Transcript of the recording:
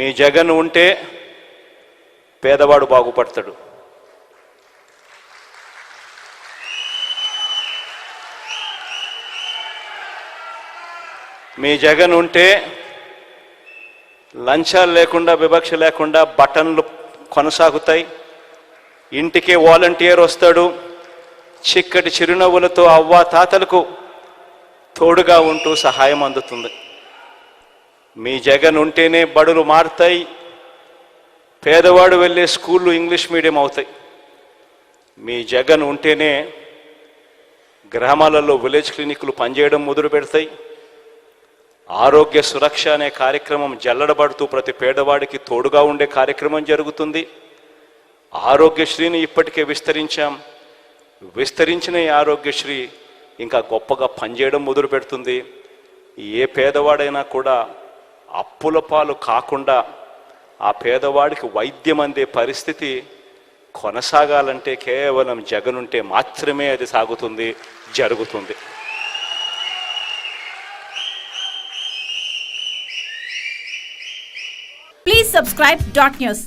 మీ జగన్ ఉంటే పేదవాడు బాగుపడతాడు. మీ జగన్ ఉంటే లంచాలు లేకుండా వివక్ష లేకుండా బటన్లు కొనసాగుతాయి. ఇంటికే వాలంటీర్ వస్తాడు. చిక్కటి చిరునవ్వులతో అవ్వ తాతలకు తోడుగా ఉంటూ సహాయం అందుతుంది. మీ జగన్ ఉంటేనే బడులు మారుతాయి. పేదవాడు వెళ్ళే స్కూళ్ళు ఇంగ్లీష్ మీడియం అవుతాయి. మీ జగన్ ఉంటేనే గ్రామాలలో విలేజ్ క్లినిక్లు పనిచేయడం మొదలు పెడతాయి. ఆరోగ్య సురక్ష అనే కార్యక్రమం జల్లడబడుతూ ప్రతి పేదవాడికి తోడుగా ఉండే కార్యక్రమం జరుగుతుంది. ఆరోగ్యశ్రీని ఇప్పటికే విస్తరించాం. విస్తరించిన ఈ ఆరోగ్యశ్రీ ఇంకా గొప్పగా పనిచేయడం మొదలు పెడుతుంది. ఏ పేదవాడైనా కూడా అప్పుల పాలు కాకుండా ఆ పేదవాడికి వైద్యం అందే పరిస్థితి కొనసాగాలంటే కేవలం జగనుంటే మాత్రమే అది సాగుతుంది జరుగుతుంది. Please subscribe dot news